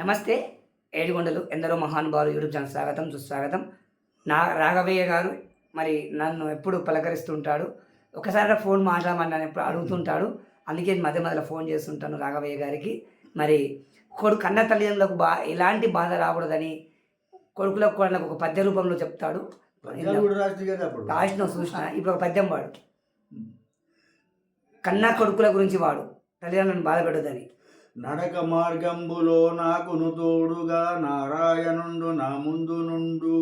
నమస్తే ఏడుగొండలు ఎందరో మహానుభావులు యూట్యూబ్ ఛానల్ స్వాగతం సుస్వాగతం. నా రాఘవయ్య గారు మరి నన్ను ఎప్పుడు పలకరిస్తుంటాడు? ఒకసారి ఫోన్ మాట్లాడమని నన్ను ఎప్పుడు అడుగుతుంటాడు? అందుకే మధ్య మధ్యలో ఫోన్ చేస్తుంటాను రాఘవయ్య గారికి. మరి కొడుకు కన్న తల్లిదండ్రులకు బా ఎలాంటి బాధ రాకూడదని కొడుకులకు కూడా నాకు ఒక పద్య రూపంలో చెప్తాడు. రాసిన చూసిన. ఇప్పుడు ఒక పద్యం వాడు. కన్నా కొడుకుల గురించి వాడు. తల్లిదండ్రులను బాధ పెట్టదని నడక మార్గంబులో నాకును తోడుగా నారాయణుండు నా ముందు నుండు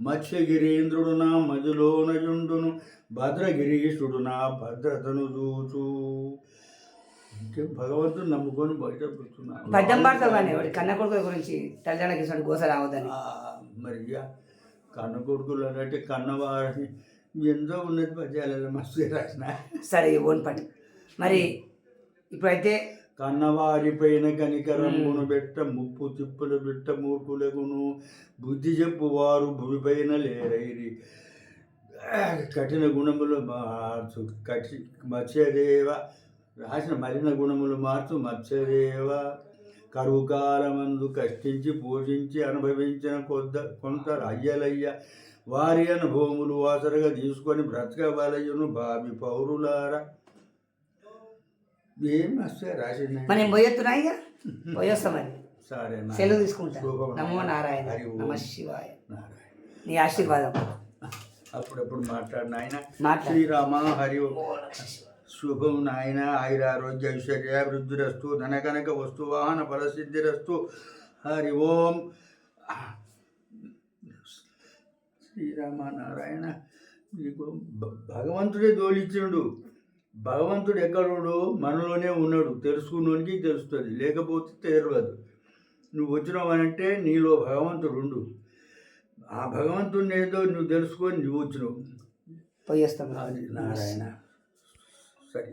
మత్స్యగిరీంద్రుడు నా మదిలోనయుండును భద్రగిరీశుడు నా భద్రతను చూచు. ఇంకే భగవంతుని నమ్ముకొని బయట పద్యం వాడి కన్న కొడుకుల గురించి తల్లిదండ్రులకి ఇటువంటి గోస రావద్దని. మరి కన్న కొడుకులు అంటే కన్నవారిని ఎంతో ఉన్నది పద్యాలలో మస్తు రాసిన సరే ఓన్ పని. మరి ఇప్పుడైతే కన్నవారిపైన కనికరమ్మును బెట్ట ముప్పు తిప్పులు బిట్ట మూర్ఖులగును. బుద్ధి చెప్పువారు భూమిపైన లేరైరి. కఠిన గుణములు మార్చు కఠి మత్స్యదేవ. రాసిన మలిన గుణములు మార్చు మత్స్యదేవ. కరువు కాలమందు కష్టించి పోషించి అనుభవించిన కొద్ద కొంత అయ్యలయ్య వారి అనుభవములు వాసరగా తీసుకొని బ్రతకవలయును భావి పౌరులారా. ఏం వస్తే రాసింది మరి నేను పోయొత్తున్నా ఇక? పోయొస్తా మరి. సరే సెలవు తీసుకుంటా. నమో నారాయణ. నమ శివాయ. నీ ఆశీర్వాదం. అప్పుడప్పుడు మాట్లాడిన ఆయన. శ్రీరామ హరి. శుభం నాయన. ఆయురారోగ్య ఐశ్వర్యాభివృద్ధిరస్తు ధనకనక వస్తు వాహన ఫలసిద్ధిరస్తు. హరి ఓం. శ్రీరామ నారాయణ. నీకు భగవంతుడే దోలిచ్చిండు భగవంతుడు ఎక్కడుడు మనలోనే ఉన్నాడు. తెలుసుకున్నోనికి తెలుస్తుంది లేకపోతే తెలియదు నువ్వు వచ్చినావనంటే నీలో భగవంతుడు ఉండు ఆ భగవంతుడిని ఏదో నువ్వు తెలుసుకొని నువ్వు వచ్చినావు. పోయొస్తాం అది నారాయణ. సరే.